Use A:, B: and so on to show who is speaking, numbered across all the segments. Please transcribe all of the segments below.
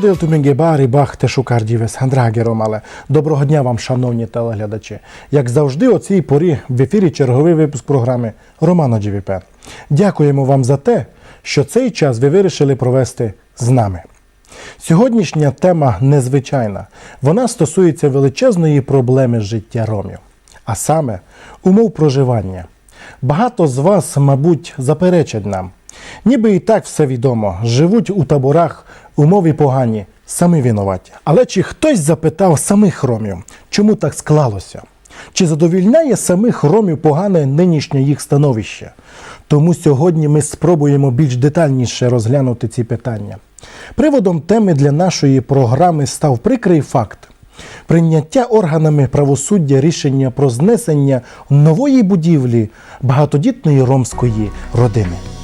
A: Дело Гебарі Бахте Шукардівес Андрагі Ромале. Доброго дня вам, шановні телеглядачі. Як завжди, о цій порі в ефірі черговий випуск програми Романо ДВП. Дякуємо вам за те, що цей час ви вирішили провести з нами. Сьогоднішня тема незвичайна. Вона стосується величезної проблеми життя ромів, а саме умов проживання. Багато з вас, мабуть, заперечать нам. Ніби і так все відомо, живуть у таборах, умови погані, самі винуваті. Але чи хтось запитав самих ромів, чому так склалося? Чи задовільняє самих ромів погане нинішнє їх становище? Тому сьогодні ми спробуємо більш детальніше розглянути ці питання. Приводом теми для нашої програми став прикрий факт. Прийняття органами правосуддя рішення про знесення нової будівлі багатодітної ромської родини.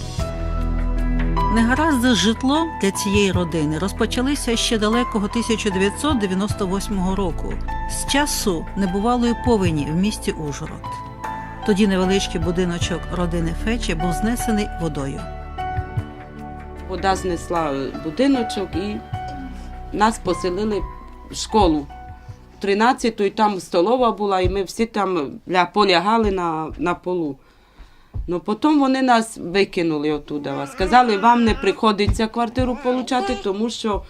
B: Негаразди з житлом для цієї родини розпочалися ще далекого 1998 року з часу небувалої повені в місті Ужгород. Тоді невеличкий будиночок родини Фече був знесений водою.
C: Вода знесла будиночок і нас поселили в школу. 13-ї там столова була, і ми всі там полягали на, на полу. Ну потім вони нас викинули оттуда. Сказали, вам не приходиться квартиру получати, тому що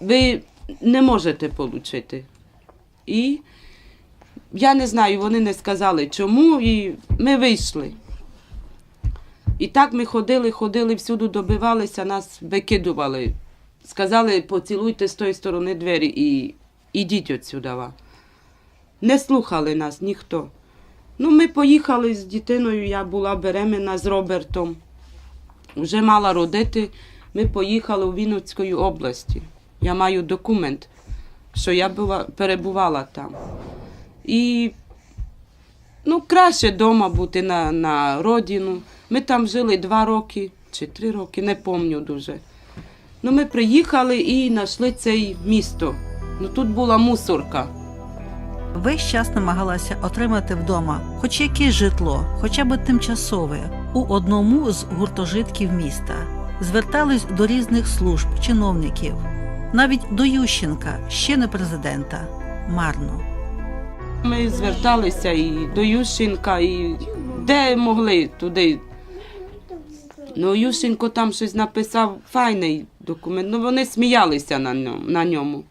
C: ви не можете отримати. І я не знаю, вони не сказали чому, і ми вийшли. І так ми ходили, ходили, всюди добивалися, нас викидували. Сказали, поцілуйте з тої сторони двері і ідіть отсюди. Не слухали нас ніхто. Ну, ми поїхали з дитиною, я була беременна з Робертом. Вже мала родити. Ми поїхали у Вінницької області. Я маю документ, що я була, перебувала там. І ну, краще вдома бути на, на родину. Ми там жили два роки чи три роки, не пам'ятаю дуже. Ну, ми приїхали і знайшли це місто. Ну, тут була мусорка.
B: Весь час намагалася отримати вдома хоч якесь житло, хоча б тимчасове, у одному з гуртожитків міста. Звертались до різних служб, чиновників, навіть до Ющенка, ще не президента. Марно.
C: Ми зверталися і до Ющенка, і де могли туди. Ну, Ющенко там щось написав файний документ. Ну, вони сміялися на ньому.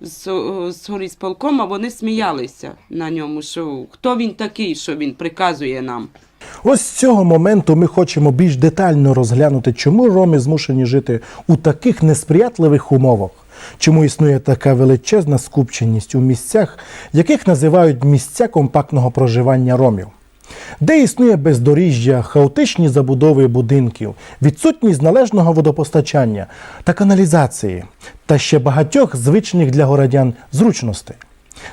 C: З, з горісполкома вони сміялися на ньому, що хто він такий, що він приказує нам.
A: Ось з цього моменту ми хочемо більш детально розглянути, чому роми змушені жити у таких несприятливих умовах, чому існує така величезна скупченість у місцях, яких називають місця компактного проживання ромів. Де існує бездоріжжя, хаотичні забудови будинків, відсутність належного водопостачання та каналізації, та ще багатьох звичних для городян зручностей.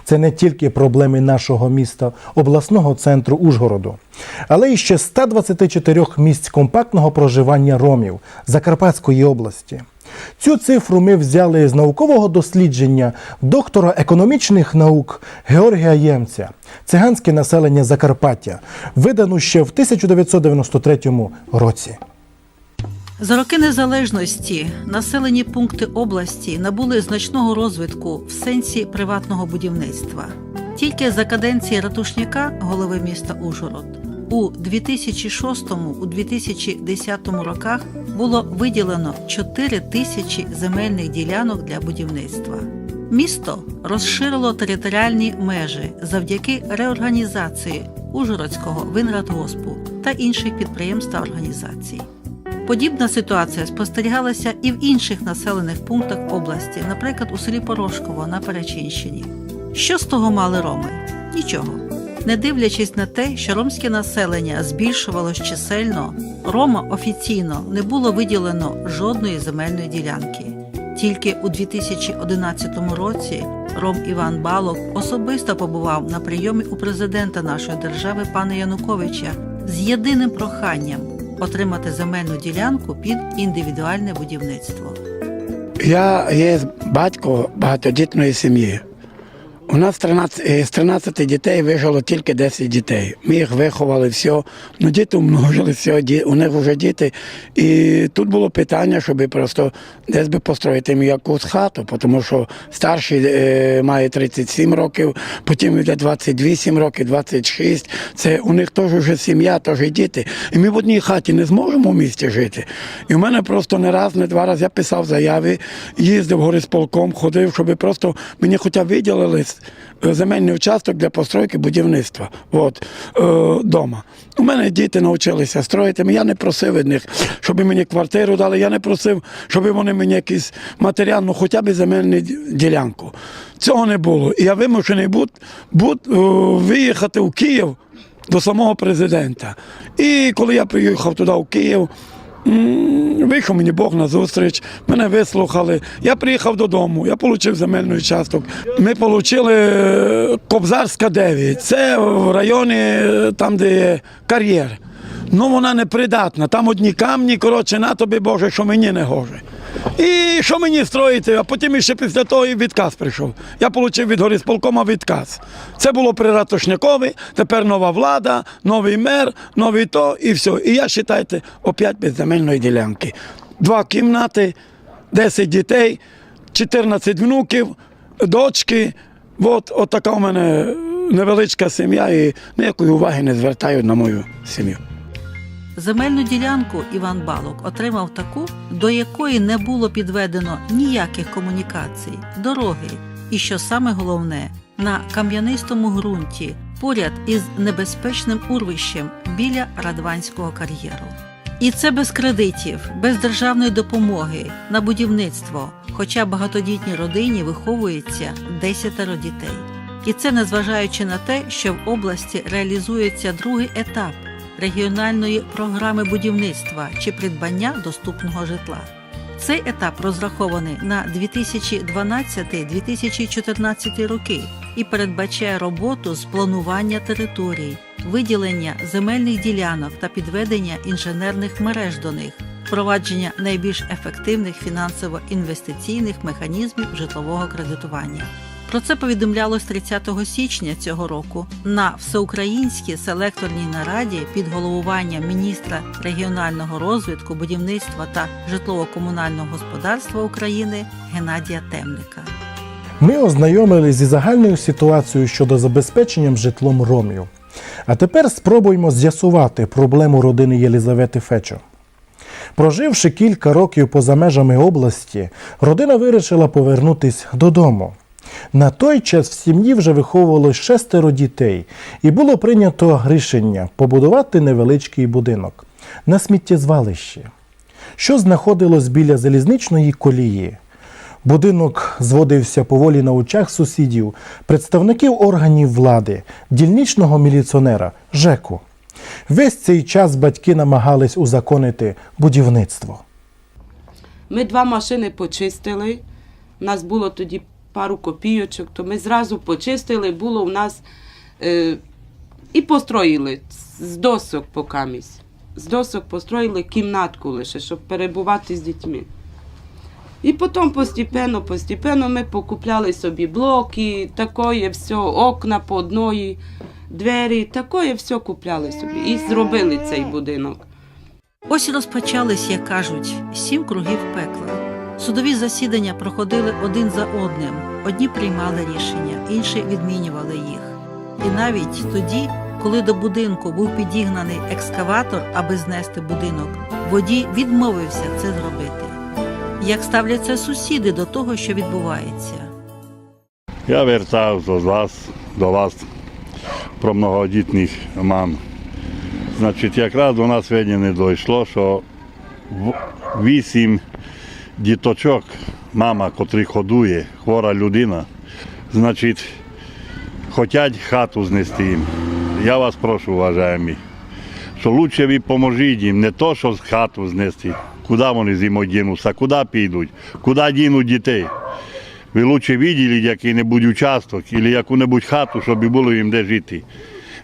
A: Це не тільки проблеми нашого міста, обласного центру Ужгороду, але й ще 124 місць компактного проживання ромів Закарпатської області. Цю цифру ми взяли з наукового дослідження доктора економічних наук Георгія Ємця Циганське населення Закарпаття, видану ще в 1993 році.
B: За роки незалежності населені пункти області набули значного розвитку в сенсі приватного будівництва. Тільки за каденції ратушняка, голови міста Ужгород, у 2006-2010 роках було виділено 4 тисячі земельних ділянок для будівництва. Місто розширило територіальні межі завдяки реорганізації Ужгородського винрадгоспу та інших підприємств та організацій. Подібна ситуація спостерігалася і в інших населених пунктах області, наприклад, у селі Порошково на Перечинщині. Що з того мали роми? Нічого. Не дивлячись на те, що ромське населення збільшувалось чисельно, Рома офіційно не було виділено жодної земельної ділянки. Тільки у 2011 році Ром Іван Балок особисто побував на прийомі у президента нашої держави пана Януковича з єдиним проханням отримати земельну ділянку під індивідуальне будівництво.
D: Я є батько багатодітної сім'ї. У нас 13, е, з 13 дітей вижило тільки 10 дітей. Ми їх виховали, все. Ну, діти умножилися, все, ді- у них вже діти. І тут було питання, щоб просто десь би построїти якусь хату, тому що старший е, має 37 років, потім йде 28 років, 26. Це у них теж вже сім'я, теж діти. І ми в одній хаті не зможемо в місті жити. І в мене просто не раз, не два рази я писав заяви, їздив горисполком, ходив, щоб просто мені хоча б виділили е, земельний участок для постройки будівництва. От, е, дома. У мене діти навчилися строїти. Я не просив від них, щоб мені квартиру дали. Я не просив, щоб вони мені якийсь матеріал, ну хоча б земельну ділянку. Цього не було. І я вимушений був, був е, виїхати в Київ до самого президента. І коли я приїхав туди, в Київ, вийшов мені Бог на зустріч, мене вислухали. Я приїхав додому, я отримав земельний участок. Ми отримали Кобзарська 9. Це в районі, е, там, де є кар'єр. Ну вона непридатна. Там одні камні, коротше, на тобі Боже, що мені не гоже. І що мені строїти? А потім ще після того і відказ прийшов. Я отримав від горисполкома відказ. Це було при Ратушнякові, тепер нова влада, новий мер, новий то і все. І я вважайте, опять без земельної ділянки. Два кімнати, 10 дітей, 14 внуків, дочки. От, от така у мене невеличка сім'я і ніякої уваги не звертають на мою сім'ю.
B: Земельну ділянку Іван Балок отримав таку, до якої не було підведено ніяких комунікацій, дороги, і що саме головне, на кам'янистому ґрунті, поряд із небезпечним урвищем біля Радванського кар'єру. І це без кредитів, без державної допомоги на будівництво, хоча багатодітній родині виховується десятеро дітей. І це незважаючи на те, що в області реалізується другий етап регіональної програми будівництва чи придбання доступного житла. Цей етап розрахований на 2012-2014 роки і передбачає роботу з планування територій, виділення земельних ділянок та підведення інженерних мереж до них, впровадження найбільш ефективних фінансово-інвестиційних механізмів житлового кредитування. Про це повідомлялось 30 січня цього року на всеукраїнській селекторній нараді під головуванням міністра регіонального розвитку, будівництва та житлово-комунального господарства України Геннадія Темника.
A: Ми ознайомились зі загальною ситуацією щодо забезпеченням житлом ромів. А тепер спробуємо з'ясувати проблему родини Єлізавети Фечо. Проживши кілька років поза межами області, родина вирішила повернутися додому. На той час в сім'ї вже виховувалось шестеро дітей, і було прийнято рішення побудувати невеличкий будинок на сміттєзвалищі, що знаходилось біля залізничної колії. Будинок зводився поволі на очах сусідів, представників органів влади, дільничного міліціонера ЖЕКу. Весь цей час батьки намагались узаконити будівництво.
C: Ми два машини почистили. У нас було тоді пару копійочок, то ми зразу почистили, було у нас е, і построїли з досок покамість. З досок построїли кімнатку лише, щоб перебувати з дітьми. І потім постепенно, постепенно ми покупляли собі блоки, такое все, окна по одної, двері, такое все купляли собі. І зробили цей будинок.
B: Ось розпочались, як кажуть, сім кругів пекла. Судові засідання проходили один за одним. Одні приймали рішення, інші відмінювали їх. І навіть тоді, коли до будинку був підігнаний екскаватор, аби знести будинок, водій відмовився це зробити. Як ставляться сусіди до того, що відбувається?
E: Я вертався з вас до вас про многодітних мам. Значить, якраз до нас сьогодні не дійшло, що вісім діточок, мама, котрих годує, хвора людина, значить, хочуть хату знести їм. Я вас прошу, уважаємі, що краще ви поможіть їм, не то, що хату знести, куди вони зимою дінуться, куди підуть, куди дінуть дітей. Ви лучше виділи який-небудь участок або яку-небудь хату, щоб було їм де жити.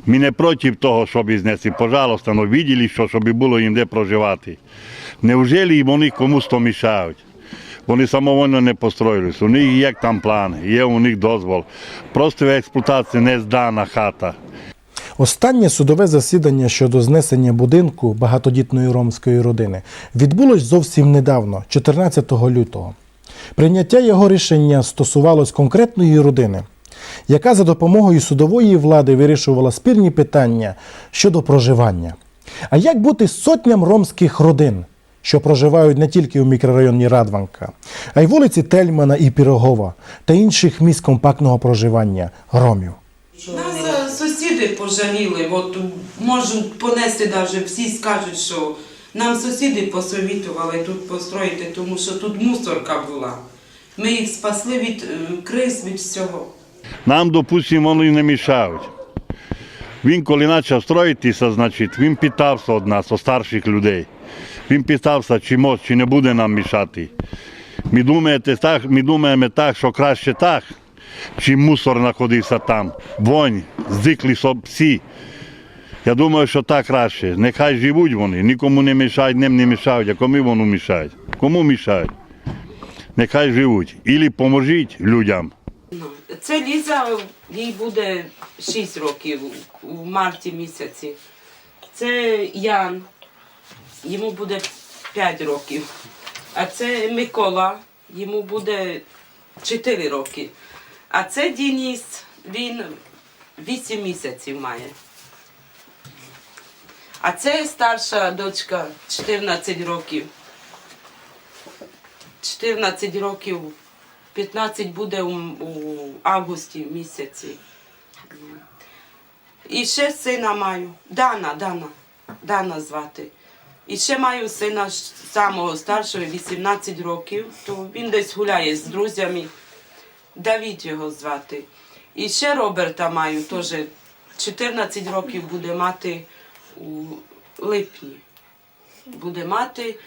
E: Ми не проти того, щоб знести. Пожалуйста, але виділи, що щоб було їм де проживати. Невже вони комусь то мішають? Вони самовольно не построїлись. У них є там план, є у них дозвол. Просто в експлуатації не здана хата.
A: Останнє судове засідання щодо знесення будинку багатодітної ромської родини відбулось зовсім недавно, 14 лютого. Прийняття його рішення стосувалось конкретної родини, яка за допомогою судової влади вирішувала спірні питання щодо проживання. А як бути сотням ромських родин, що проживають не тільки у мікрорайоні Радванка, а й вулиці Тельмана і Пірогова та інших місць компактного проживання ромів?
C: Нас е, сусіди пожаліли, от можуть понести навіть, всі скажуть, що нам сусіди посовітували тут построїти, тому що тут мусорка була. Ми їх спасли від е, криз, від всього.
E: Нам, допустимо, вони не мішають. Він, коли почав строїтися, значить, він питався від нас, від старших людей. Він питався, чи може, чи не буде нам мішати. Ми думаємо так, ми думаємо так, що краще так, чи мусор знаходився там. Вонь, соб- всі. Я думаю, що так краще. Нехай живуть вони, нікому не мішають, ним не мішають, а кому вони мішають? Кому мішають? Нехай живуть. Ілі поможіть людям.
C: Це Ліза, їй буде 6 років у марті місяці. Це Ян, йому буде 5 років. А це Микола, йому буде 4 роки. А це Дініс, він 8 місяців має. А це старша дочка 14 років. 14 років 15 буде у, у августі місяці. І ще сина маю. Дана, Дана. Дана звати. І ще маю сина самого старшого, 18 років, то він десь гуляє з друзями. Давід його звати. І ще Роберта маю, теж 14 років буде мати у липні. Буде мати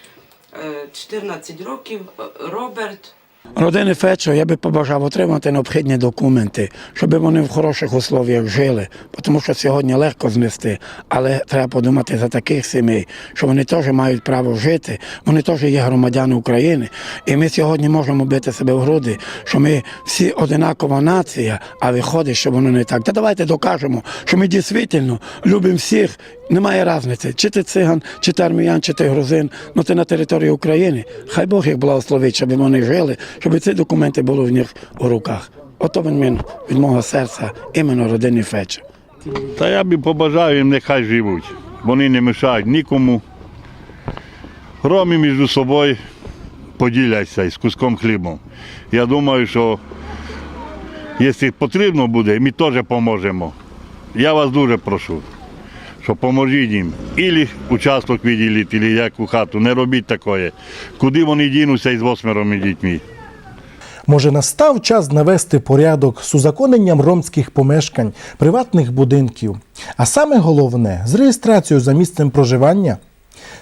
C: е, 14 років е, Роберт.
D: Родини Фечо я би побажав отримати необхідні документи, щоб вони в хороших условіях жили, тому що сьогодні легко знести, але треба подумати за таких сімей, що вони теж мають право жити, вони теж є громадяни України. І ми сьогодні можемо бити себе в груди, що ми всі одинакова нація, а виходить, що воно не так. Та давайте докажемо, що ми дійсно любимо всіх. Немає різниці, чи ти циган, чи ти арміян, чи ти грузин, ну ти на території України. Хай Бог їх благословить, щоб вони жили, щоб ці документи були в них у руках. Ото він від мого серця, іменно родини Феча.
E: Та я би побажав їм, нехай живуть. Вони не мішають нікому. Ромі між собою поділяться з куском хлібом. Я думаю, що якщо потрібно буде, ми теж поможемо. Я вас дуже прошу, що поможіть їм. Ілі участок відділити, ілі яку хату. Не робіть такое. Куди вони дінуться із восьмероми дітьми?
A: Може, настав час навести порядок з узаконенням ромських помешкань, приватних будинків, а саме головне з реєстрацією за місцем проживання?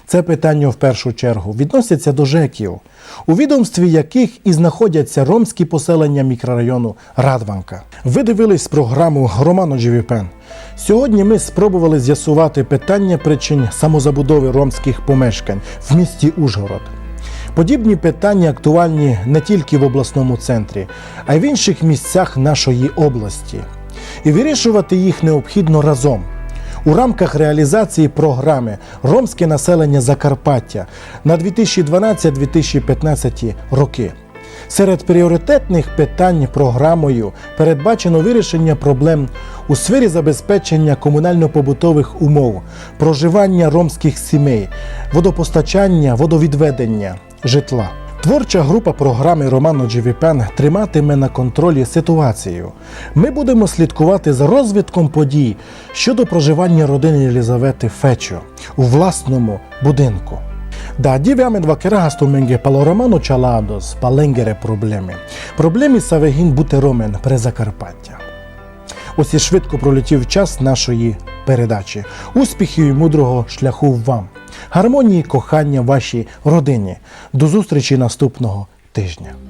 A: Це питання в першу чергу відносяться до ЖЕКів, у відомстві яких і знаходяться ромські поселення мікрорайону Радванка. Ви дивились програму Романо Джівіпен. Сьогодні ми спробували з'ясувати питання причин самозабудови ромських помешкань в місті Ужгород. Подібні питання актуальні не тільки в обласному центрі, а й в інших місцях нашої області. І вирішувати їх необхідно разом. У рамках реалізації програми Ромське населення Закарпаття на 2012-2015 роки. Серед пріоритетних питань програмою передбачено вирішення проблем у сфері забезпечення комунально-побутових умов, проживання ромських сімей, водопостачання, водовідведення, житла. Творча група програми Романо Джевіпен триматиме на контролі ситуацію. Ми будемо слідкувати за розвитком подій щодо проживання родини Єлізавети Фечо у власному будинку. Diveame dva kerasto menge palo romano čalados, palengere problemi. Проблемі Савегін бути ромен при Закарпаття. Ось і швидко пролетів час нашої передачі. Успіхів і мудрого шляху вам, гармонії, кохання вашій родині. До зустрічі наступного тижня.